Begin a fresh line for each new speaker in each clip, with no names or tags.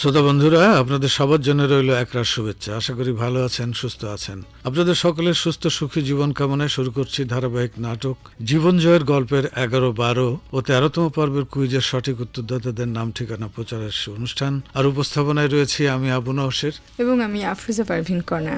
শ্রোতা বন্ধুরা, আপনাদের সবার জন্য রইল একরাশ শুভেচ্ছা। আশা করি ভালো আছেন, সুস্থ আছেন। আপনাদের সকলের সুস্থ সুখী জীবন কামনায় শুরু করছি ধারাবাহিক নাটক জীবন জয়ের গল্পের এগারো বারো ও তেরোতম পর্বের কুইজের সঠিক উত্তরদাতাদের নাম, ঠিকানা, প্রচারের অনুষ্ঠান। আর উপস্থাপনায় রয়েছি আমি আবু নহসের
এবং আমি আফরুজা পারভিন কণা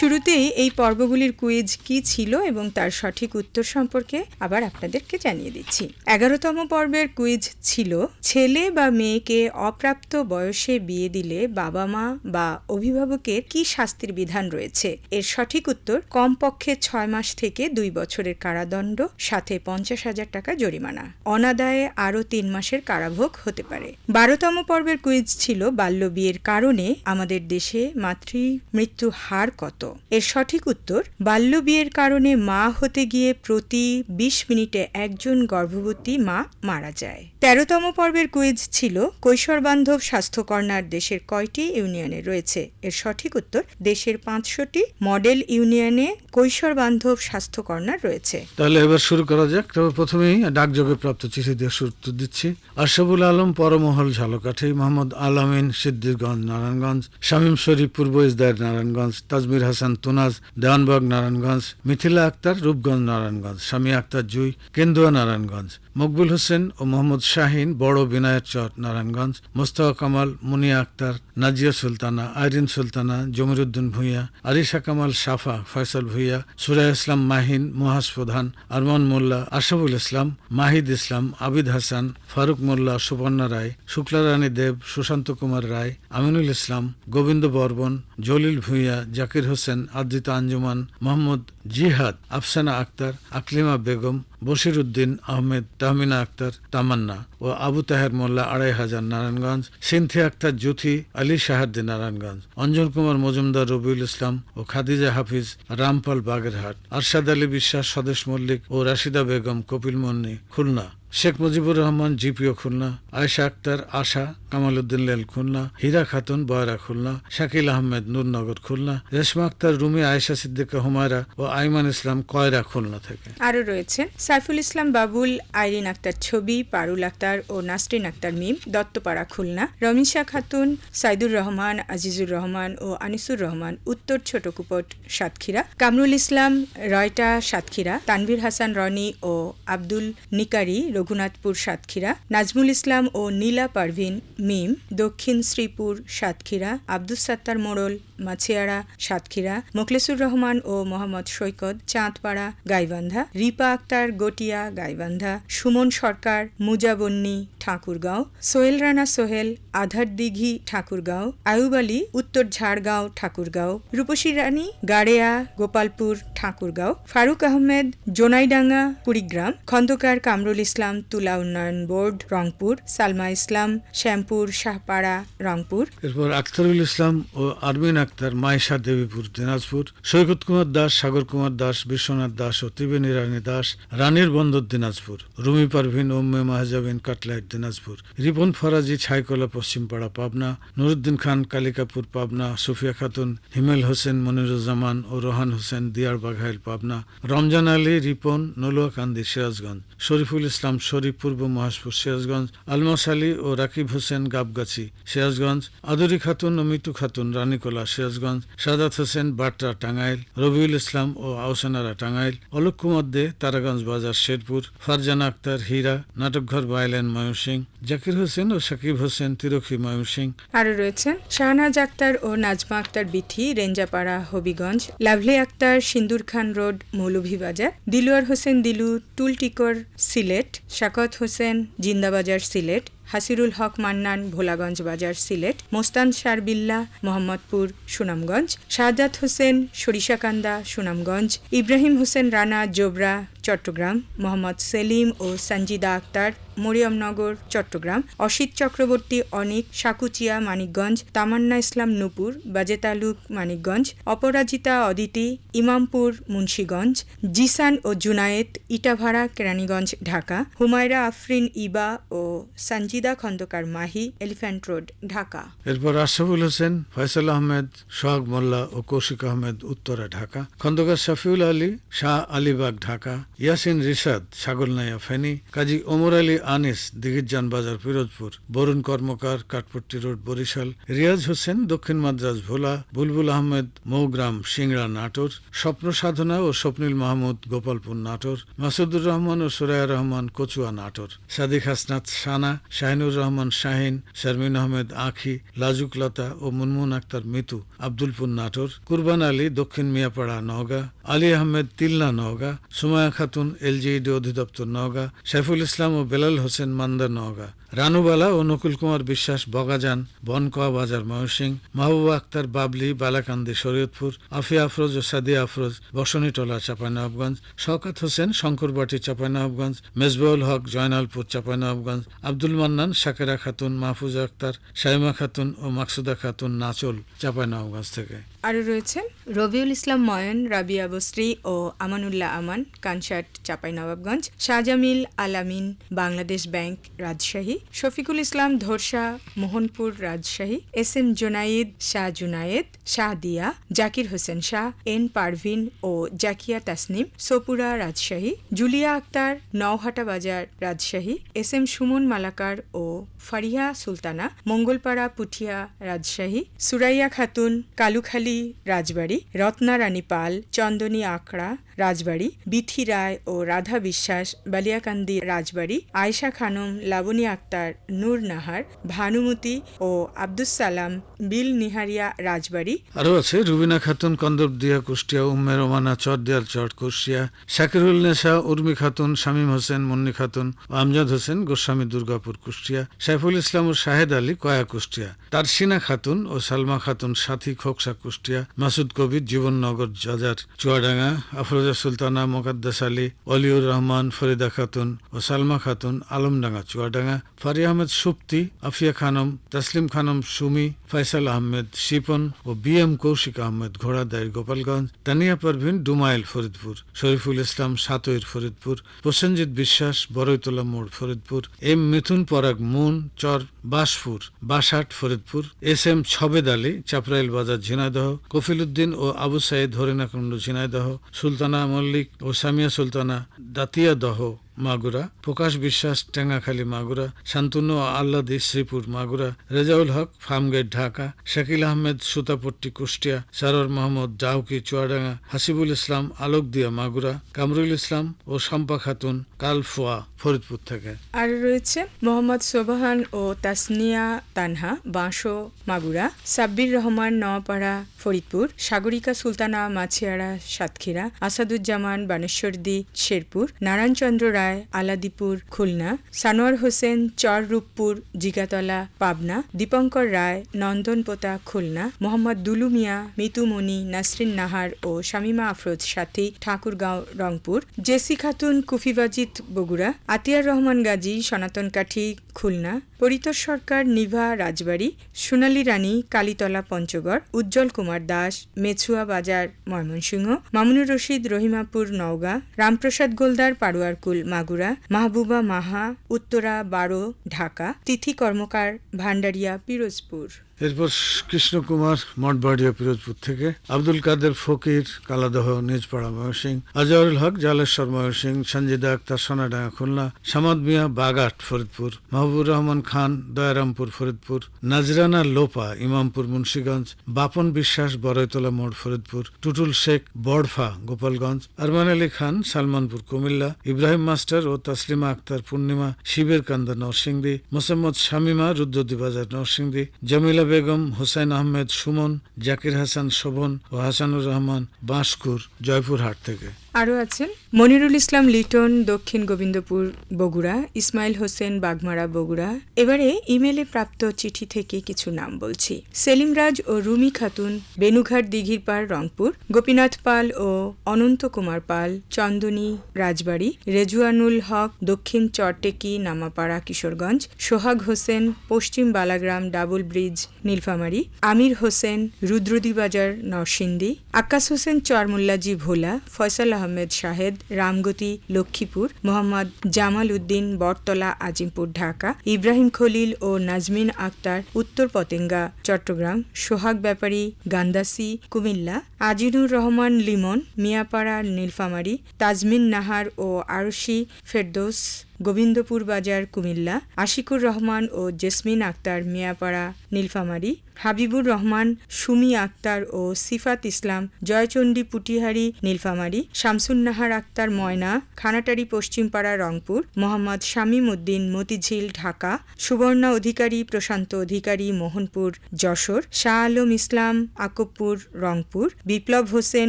শুরুতেই এই পর্বগুলির কুইজ কি ছিল এবং তার সঠিক উত্তর সম্পর্কে আবার আপনাদেরকে জানিয়ে দিচ্ছি। এগারোতম পর্বের কুইজ ছিল, ছেলে বা মেয়েকে অপ্রাপ্ত বয়সে বিয়ে দিলে বাবা মা বা অভিভাবকের কি শাস্তির বিধান রয়েছে? এর সঠিক উত্তর, কমপক্ষে ছয় মাস থেকে দুই বছরের কারাদণ্ড, সাথে পঞ্চাশ হাজার টাকা জরিমানা। অনাদায়ে আরও তিন মাসের কারাভোগ হতে পারে। বারোতম পর্বের কুইজ ছিল, বাল্য বিয়ের কারণে আমাদের দেশে মাতৃ মৃত্যু হার কত? এর সঠিক উত্তর, বাল্য বিয়ের কারণে মা হতে গিয়ে প্রতি ২০ মিনিটে একজন গর্ভবতী মা মারা যায়। তেরোতম পর্বের কুইজ ছিল কৈশোর বান্ধব স্বাস্থ্য কর্নার দেশের কয়টি ইউনিয়নে রয়েছে? এর সঠিক উত্তর দেশের পাঁচশোটি মডেল ইউনিয়নে কৈশোর বান্ধব স্বাস্থ্য কর্নার রয়েছে।
তাহলে এবার শুরু করা যাক। তবে প্রথমেই ডাকযোগে প্রাপ্ত চিঠি দিয়ে শুরু দিচ্ছি। আশরাফুল আলম, পরমহল ঝালকাঠি, মোহাম্মদ আলামিন সিদ্দিরগঞ্জ নারায়ণগঞ্জ, শামীম শরীফ পূর্ব ইসদার নারায়ণগঞ্জ, তাজমির হাসান তুনাজ, দেওয়ানবাগ নারায়ণগঞ্জ, মিথিলা আক্তার রূপগঞ্জ নারায়ণগঞ্জ স্বামী আক্তার জুই, কেন্দুয়া নারায়ণগঞ্জ। মকবুল হোসেন ও মোহাম্মদ শাহিন, বড় বিনায়ক চর নারায়ণগঞ্জ, মোস্তফা কামাল, মুনিয়া আক্তার, নাজিয়া সুলতানা, আইরিন সুলতানা, জমিরুদ্দিন ভূঁইয়া, আরিশা কামাল সাফা ফয়সাল ভূঁইয়া সুরাই ইসলাম মাহিন, মহাস প্রধান, আরমান মোল্লা আশাফুল ইসলাম, মাহিদ ইসলাম, আবিদ হাসান, ফারুক মোল্লা, সুপর্ণা রায় শুক্লা রানী দেব, সুশান্ত কুমার রায়, আমিনুল ইসলাম, গোবিন্দ বর্বন জলিল ভূঁইয়া, জাকির হোসেন, আদ্রিতা আঞ্জুমান, মোহাম্মদ জিহাদ, আফসানা আক্তার, আকলিমা বেগম বশির উদ্দিন আহমেদ, তাহমিনা আক্তার, তামান্না ও আবু তাহের মোল্লা আড়াই হাজার নারায়ণগঞ্জ, সিনথি আক্তার জুথি আলী শাহাদ্দিন নারায়ণগঞ্জ অঞ্জন কুমার মজুমদার, রবিউল ইসলাম ও খাদিজা হাফিজ, রামপাল বাগেরহাট, আরশাদ আলী বিশ্বাস, স্বদেশ মল্লিক ও রাশিদা বেগম, কপিল মন্নি, খুলনা, শেখ মুজিবুর রহমান, জিপিও খুলনা, আয়েশা আক্তার, আশা কামাল উদ্দিন লেল খুলনা, হীরা খাতুন, বয়রা খুলনা, শাকিল আহমেদ, নূরনগর খুলনা, রেশমা আক্তার, রুমি, আয়েশা সিদ্দিকা, হুমায়রা ও আইমান ইসলাম কয়রা খুলনা থেকে।
আরও রয়েছেন সাইফুল ইসলাম বাবুল, আইরিন আক্তার ছবি, পারুল আক্তার ও নাসরিন আক্তার মিম, দত্তপাড়া খুলনা রমিশা খাতুন, সাইদুর রহমান, আজিজুর রহমান ও আনিসুর রহমান, উত্তর ছোটকুপট, সাতক্ষীরা, কামরুল ইসলাম, রয়টা, সাতক্ষীরা, তানভীর হাসান রনি ও আব্দুল নিকারি, রঘুনাথপুর, সাতক্ষীরা, নাজমুল ইসলাম ও নীলা পারভিন মিম, দক্ষিণ শ্রীপুর সাতক্ষীরা, আব্দুস সাত্তার মোড়ল মাছিয়ারা সাতক্ষীরা, মোখলেসুর রহমান ও মোহাম্মদ সৈকত চাঁদপাড়া গাইবান্ধা, রিপা আক্তার গটিয়া গাইবান্ধা, সুমন সরকার মুজাবন্নি ঠাকুরগাঁও সোহেল রানা সোহেল, আধার দিঘি ঠাকুরগাঁও, আয়ুব আলী, উত্তর ঝাড়গাঁও ঠাকুরগাঁও, রূপসী রানী, গাড়েয়া, গোপালপুর ঠাকুরগাঁও, ফারুক আহমেদ, জোনাইডাঙ্গা, কুড়িগ্রাম, খন্দকার কামরুল ইসলাম, তুলা উন্নয়ন বোর্ড, রংপুর, সালমা ইসলাম, শ্যামপুর, শাহপাড়া, রংপুর।
এরপর আখতারুল ইসলাম ও আরমিন আক্তার মাইশা দেবীপুর, দিনাজপুর, সৈকত কুমার দাস, সাগর কুমার দাস, বিশ্বনাথ দাস ও ত্রিবেণী রানী দাস, রানীর বন্দর দিনাজপুর, রুমি পারভিন ওম্মে মাহজাবিন, কাটলাইট দিনাজপুর। রিপন ফরাজি, ছাইকলা, পশ্চিমপাড়া, পাবনা। নুরুদ্দিন খান, কালিকাপুর, পাবনা। সুফিয়া খাতুন, হিমেল হোসেন, মনিরুজ্জামান ও রোহান হোসেন, দিয়ার বাঘাইল, পাবনা। রমজান আলী, রিপন, নলুয়াকান্দি, সিরাজগঞ্জ। শরীফুল ইসলাম, শরীফ, পূর্ব মহাজপুর সিরাজগঞ্জ। আলমাস আলী ও রাকিব হোসেন, গাবগাছি, সিরাজগঞ্জ। আদুরি খাতুন ও মিতু খাতুন, রানীকোলা, সিরাজগঞ্জ। সাদাত হোসেন, বাট্রা, টাঙ্গাইল। রবিউল ইসলাম ও আউসানারা টাঙ্গাইল। অলোক কুমার দে, তারাগঞ্জ বাজার, শেরপুর। ফারজানা আক্তার, হীরা। নাটকঘর বাইলেন ময়মনসিং জাকির হোসেন ও সাকিব হোসেন তিরখি ময়মনসিং
আরও রয়েছেন শাহনাজ আক্তার ও নাজমা আক্তার বিথি, রেঞ্জাপাড়া, হবিগঞ্জ, লাভলি আক্তার, সিন্দুর খান রোড, মৌলভীবাজার দিলুয়ার হোসেন দিলু, টুলটিকর সিলেট, শাকত হোসেন, জিন্দাবাজার সিলেট, হাসিরুল হক মান্নান, ভোলাগঞ্জ বাজার সিলেট, মোস্তান শারবিল্লা, মোহাম্মদপুর, সুনামগঞ্জ শাহজাদ হোসেন, সরিষাকান্দা, সুনামগঞ্জ, ইব্রাহিম হোসেন রানা, জোবরা চট্টগ্রাম, মোহাম্মদ সেলিম ও সঞ্জিদা আক্তার মরিয়মনগর চট্টগ্রাম, অসিত চক্রবর্তী, অনিক সাকুচিয়া মানিকগঞ্জ, তামান্না ইসলাম, নূপুর বাজেতালুক মানিকগঞ্জ, অপরাজিতা, অদিতি, ইমামপুর, মুন্সীগঞ্জ, জিসান ও জুনায়েত, ইটাভাড়া, কেরানীগঞ্জ, ঢাকা, হুমায়রা আফরিন ইবা ও সঞ্জিদা খন্দকার মাহি, এলিফ্যান্ট রোড, ঢাকা।
এরপর আশরাফুল হোসেন, ফয়সাল আহমেদ, সোহাগ মোল্লা ও কৌশিক আহমেদ, উত্তরা, ঢাকা। খন্দকার শফিউল আলী, শাহ আলিবাগ, ঢাকা। ইয়াসিন রিশাদ ছাগলনাইয়া ফেনী, কাজী ওমর আলী আনিস দিঘিরজান বাজার পিরোজপুর বরুণ কর্মকার, কাঠপট্টি রোড, বরিশাল, রিয়াজ হোসেন, দক্ষিণ মাদ্রাজ, ভোলা, বুলবুল আহমেদ, মৌগ্রাম, সিংড়া, নাটোর, স্বপ্ন সাধনা ও স্বপ্নিল মাহমুদ, গোপালপুর, নাটোর, মাসুদুর রহমান ও সুরায়া রহমান, কচুয়া, নাটোর, সাদিক হাসনাত সানা, শাহিনুর রহমান শাহিন, শারমিন আহমেদ আখি লাজুকলতা ও মুনমুন আক্তার মিতু, আব্দুলপুর, নাটোর, কুরবান আলী, দক্ষিণ মিয়াপাড়া, নওগাঁ, আলী আহমেদ তিলনা, নওগাঁ, সুমায়া খাতুন এলজিইডি অধিদপ্তর নওগাঁ সাইফুল ইসলাম ও বেলাল হোসেন মান্দা নওগাঁ। রানুবালা ও নকুল কুমার বিশ্বাস, বগাজান, বনকোয়া বাজার ময়সিং মাহবুবা আক্তার, বাবলি, বালাকান্দি, শরীয়তপুর, আফিয়া আফরোজ ও সাদিয়া আফরোজ, বসনীটোলা, চাঁপাইনবাবগঞ্জ, শওকাত হোসেন, শঙ্করবাটি, চাঁপাইনবাবগঞ্জ মেজবাউল হক, জয়নালপুর, চাঁপাইনবাবগঞ্জ, আব্দুল মান্নান, শাকেরা খাতুন, মাহফুজা আক্তার শাইমা খাতুন ও মাকসুদা খাতুন নাচল চাঁপাইনবাবগঞ্জ থেকে।
আরও রয়েছেন রবিউল ইসলাম ময়ন, রাবিয়া বস্ত্রী ও আমানুল্লাহ আমান, Kansat, Chapainawabganj, Shahjamil Alamin Bangladesh bank, Rajshahi. Shafiqul Islam, Dhorsha, Mohanpur Rajshahi, S M Junaid, Shah Junayed, Shah Dia, Zakir Hossain Shah, N Parvin ও Zakia Tasnim, Sopura Rajshahi, Julia Akter, Nowhata Bazar Rajshahi, S M Suman Malakar ও ফারিয়া সুলতানা, মঙ্গলপাড়া পুঠিয়া রাজশাহী, সুরাইয়া খাতুন, কালুখালী রাজবাড়ী, রত্না রানী পাল চন্দনী আখড়া রাজবাড়ী, বিথি রায় ও রাধা বিশ্বাস, বালিয়াকান্দি রাজবাড়ি, আয়শা খানম, লাবণী আক্তার, নূর নাহার, ভানুমতি ও আব্দুস সালাম, বিল নিহারিয়া রাজবাড়ি।
আরও আছে, রুবিনা খাতুন কন্দরদিয়া কুষ্টিয়া উম্মের ওমানা চরদিয়াল চট কুষ্টিয়া, শাকিরুল নেশা উর্মি খাতুন, শামীম হোসেন, মুন্নি খাতুন আমজাদ হোসেন, গোস্বামী দুর্গাপুর কুষ্টিয়া, সাইফুল ইসলাম ও শাহেদ আলী কয়া কুষ্টিয়া, তারসিনা খাতুন ও সালমা খাতুন সাথী খোকসা কুষ্টিয়া, মাসুদ কবির জীবননগর, জাজার, চুয়াডাঙ্গা, আফরোজা সুলতানা, মোকাদ্দাস আলী, অলিউর রহমান, ফরিদা খাতুন ও সালমা খাতুন আলমডাঙ্গা, চুয়াডাঙ্গা, ফারি আহমেদ সুপ্তি, আফিয়া খানম, তাসলিম খানম সুমি, ফয়সাল আহমেদ শিপন ও B M Kaushik Ahmed Ghoradair Gopalganj, Tania Parvin, Dumail, Faridpur, Shariful Islam Satair Faridpur, Prosenjit Biswas Boroitola Mor, Faridpur, M Mithun Parag, Mun, Char, Baspur, Basat, Faridpur, S M Chhabed Ali, Chaprail Bazar, Jhenaidah, Kafil Uddin ও আবু সাইদ হরিণাকুণ্ড, ঝিনাইদহ, সুলতানা মল্লিক ও সামিয়া সুলতানা দাতিয়া দহ। মাগুরা, প্রকাশ বিশ্বাস, টেঙ্গাখালী মাগুরা, শান্তনু আল্লাদি শ্রীপুর মাগুরা, রেজাউল হক, ফার্মগেট ঢাকা, শাকিল আহমেদ, সুতাপট্টি কুষ্টিয়া সারোর মোহাম্মদ, ডাউকি, চুয়াডাঙ্গা, হাসিবুল ইসলাম, আলোকদিয়া মাগুরা, কামরুল ইসলাম ও শম্পা খাতুন, কালফোয়া, ফরিদপুর থেকে।
আর রয়েছে মোহাম্মদ সোবাহান ও তাসনিয়া তানহা, বাঁশো মাগুরা, সাব্বির রহমান নওয়াপাড়া, ফরিদপুর, সাগরিকা সুলতানা মাছিয়াড়া, সাতক্ষীরা, আসাদুজ্জামান বানেশ্বরদি, শেরপুর, নারায়ণচন্দ্র রায় আলাদিপুর, খুলনা, সানোয়ার হোসেন, চররূপপুর, জিগাতলা, পাবনা, দীপঙ্কর রায়, নন্দনপোতা, খুলনা, মোহাম্মদ দুলু মিয়া মিতুমণি নাসরিন নাহার ও Shamima Afroz Sathi, Thakurgaon, Rangpur, JC Khatun Kufibajit Bogura, Atiar Rahman Gazi, Sanatan Kathi, Khulna, Paritosh সরকার, নিভা রাজবাড়ী, সোনালী রানী, কালীতলা পঞ্চগড়, উজ্জ্বল কুমার দাস, মেছুয়া বাজার, ময়মনসিংহ, মামুনুর রশিদ, রহিমাপুর নওগাঁ, রামপ্রসাদ গোলদার, পাড়ুয়ারকুল মাগুরা মাহবুবা মাহা উত্তরা বারো ঢাকা। তিথি কর্মকার ভান্ডারিয়া পিরোজপুর।
এরপর কৃষ্ণ কুমার মঠবাড়িয়া পিরোজপুর থেকে আব্দুল কাদের ফকির, কালাদহ, নিজপাড়া ময়সিং আজহারুল হক, জালেশ্বর ময়সিং সঞ্জিদা আক্তার, সোনাডাঙ্গা খুলনা, সামাদ মিয়া বাগাট, ফরিদপুর মাহবুর রহমান খান, দয়ারামপুর, ফরিদপুর, নাজরানা লোপা, ইমামপুর, মুন্সীগঞ্জ, বাপন বিশ্বাস, বড়ইতলা মোড়, ফরিদপুর, টুটুল শেখ, বড়ফা, গোপালগঞ্জ, আরমান আলী খান, সালমানপুর, কুমিল্লা, ইব্রাহিম মাস্টার ও তসলিমা আক্তার পূর্ণিমা, শিবের কান্দা নরসিংদী, মোসাম্মদ শামিমা রুদ্রদি বাজার নরসিংদী, জামিলা বেগম হোসেন আহমেদ সুমন জাকির হাসান শোভন ও হাসানুর রহমান বাঁশকুর জয়পুরহাট থেকে।
আরও আছেন মনিরুল ইসলাম, লিটন, দক্ষিণ গোবিন্দপুর, বগুড়া, ইসমাইল হোসেন, বাগমারা, বগুড়া। এবারে ইমেলে প্রাপ্ত চিঠি থেকে কিছু নাম বলছি। সেলিম রাজ ও রুমি খাতুন, বেনুঘাট দিঘির পাড়, রংপুর। গোপীনাথ পাল ও অনন্ত কুমার পাল, চন্দনী, রাজবাড়ি। রেজুয়ানুল হক, দক্ষিণ চরটেকি, Namapara, Kishoreganj. Sohag Hossain, Paschim Balagram, double bridge, Nilphamari. আমির হোসেন রুদ্রদী বাজার নরসিংদী। আক্কাস হোসেন, চরমুল্লাজি, ভোলা। ফয়সাল আহমেদ শাহেদ, রামগতি, লক্ষ্মীপুর, মোহাম্মদ জামাল উদ্দিন বটতলা, আজিমপুর, ঢাকা, ইব্রাহিম খলিল ও নাজমিন আক্তার, উত্তর পতেঙ্গা, চট্টগ্রাম, সোহাগ ব্যাপারী, গান্দাসি, কুমিল্লা, আজিনুর রহমান লিমন, মিয়াপাড়া, নীলফামারী, তাজমিন নাহার ও আরশি ফেরদৌস গোবিন্দপুর বাজার, কুমিল্লা, আশিকুর রহমান ও জেসমিন আক্তার মিয়াপাড়া, নীলফামারী, হাবিবুর রহমান, সুমি আক্তার ও সিফাত ইসলাম, জয়চণ্ডী, পুটিহারি, নীলফামারী শামসুন নাহার আক্তার ময়না, খানাটারি, পশ্চিমপাড়া, রংপুর, মোহাম্মদ শামীম উদ্দিন মতিঝিল, ঢাকা, সুবর্ণা অধিকারী, প্রশান্ত অধিকারী, মোহনপুর, যশোর, শাহ আলম ইসলাম, আকবপুর, রংপুর, বিপ্লব হোসেন,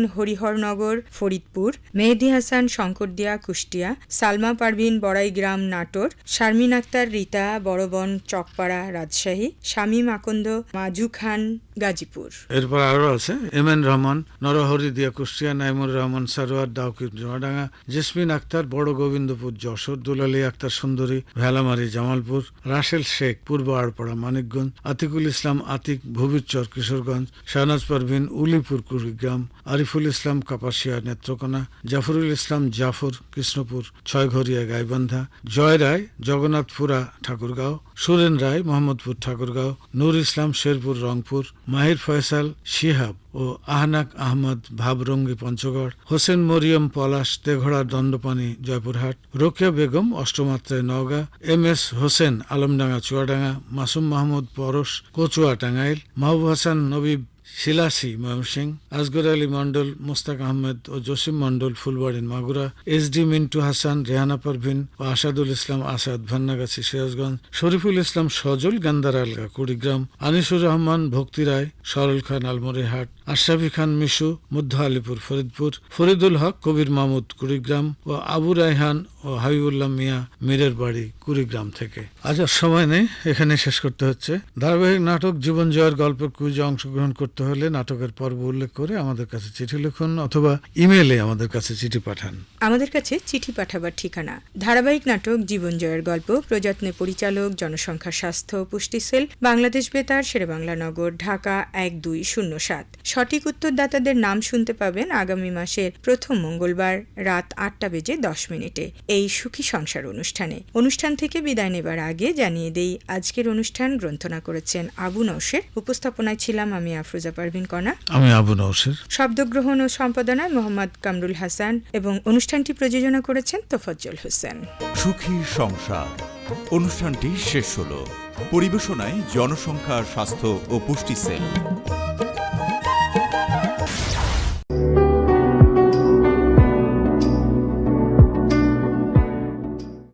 হরিহরনগর, ফরিদপুর, মেহেদি হাসান, শঙ্করদিয়া, কুষ্টিয়া, সালমা পারভিন বড়াইগ্রাম নাটোর, শারমিন আক্তার, রীতা বড়বন, চকপাড়া রাজশাহী, শামীম আকন্দ, মাজু খান, গাজীপুর।
এরপর আরও আছে, এম এন রহমান, নরহরি দিয়া কুষ্টিয়া, নাইমুর রহমান, সারোয়ার দাউকি জোয়াডাঙ্গা, জেসমিন আক্তার, বড় গোবিন্দপুর, যশোর, দুলালী আক্তার, সুন্দরী, ভেলামারি, জামালপুর, রাসেল শেখ, পূর্ব আড়পাড়া, মানিকগঞ্জ, আতিকুল ইসলাম, আতিক ভবিরচর কিশোরগঞ্জ, শাহনাজ পারভিন, উলিপুর, কুড়িগ্রাম, আরিফুল ইসলাম, কাপাসিয়া, নেত্রকোনা, জাফরুল ইসলাম, জাফর, কৃষ্ণপুর ছয়ঘরিয়া গাইবান্ধা জয় রায় জগন্নাথপুরা ঠাকুরগাঁও, সুরেন রায়, মোহাম্মদপুর ঠাকুরগাঁও, নূর ইসলাম শেরপুর রংপুর, মাহির ফয়সাল শিহাব ও আহনাক আহমদ ভাবরঙ্গি পঞ্চগড়, হোসেন মরিয়ম পলাশ তেঘড়া দণ্ডপানি জয়পুরহাট, রোকেয়া বেগম অষ্টমাত্রায় নওগাঁ এম এস হোসেন আলমডাঙ্গা চুয়াডাঙ্গা, মাসুম মাহমুদ পরশ কচুয়া টাঙ্গাইল মাহবুব হাসান নবীব শিলাসি ময়মনসিং আসগর আলী মন্ডল মোস্তাক আহমেদ ও জসিম মন্ডল ফুলবাড়ির মাগুরা, এস ডি মিন্টু হাসান, রেহানা পারভিন ও আসাদুল ইসলাম আসাদ ভান্নাগাছি সিরাজগঞ্জ, শরীফুল ইসলাম সজল গান্দার আলগা কুড়িগ্রাম, আনিসুর রহমান ভক্তি রায়, সরল খান আলমরিহাট, আশরাফি খান মিশু মধ্য আলিপুর ফরিদপুর, ফরিদুল হক কবির মাহমুদ কুড়িগ্রাম ও আবু রায়হান হাবিবুল্লাহ মিয়া মীরের বাড়ি কুড়িগ্রাম থেকে। আজ আর সময় নেই এখানে শেষ করতে হচ্ছে। ধারাবাহিক নাটক জীবন জয়ের গল্পের কুইজে অংশগ্রহণ করতে হলে নাটকের পর্ব উল্লেখ করে আমাদের কাছে চিঠি লিখুন অথবা ইমেলে আমাদের কাছে চিঠি পাঠান।
আমাদের কাছে চিঠি পাঠাবার ঠিকানা, ধারাবাহিক নাটক জীবন জয়ের গল্প, প্রযত্নে পরিচালক, জনসংখ্যা, স্বাস্থ্য, পুষ্টি সেল, বাংলাদেশ বেতার শেরেবাংলা নগর ঢাকা এক দুই শূন্য সাত। সঠিক উত্তরদাতাদের নাম শুনতে পাবেন আগামী মাসের প্রথম মঙ্গলবার রাত আটটা বেজে দশ মিনিটে। এই সুখী সংসার অনুষ্ঠানে। অনুষ্ঠান থেকে বিদায় নেবার আগে জানিয়ে দেই আজকের অনুষ্ঠান গ্রন্থনা করেছেন আবু নৌসের উপস্থাপনায় ছিলাম আমি আফরোজা পারভিন কণা।
আমি আবু নৌসের
শব্দগ্রহণ ও সম্পাদনায় মোহাম্মদ কামরুল হাসান এবং অনুষ্ঠানটি প্রযোজনা করেছেন তোফজ্জল হোসেন।
সুখী সংসার। অনুষ্ঠানটি শেষ হলো। পরিবেশনায় জনসংখ্যা স্বাস্থ্য ও পুষ্টি সেল।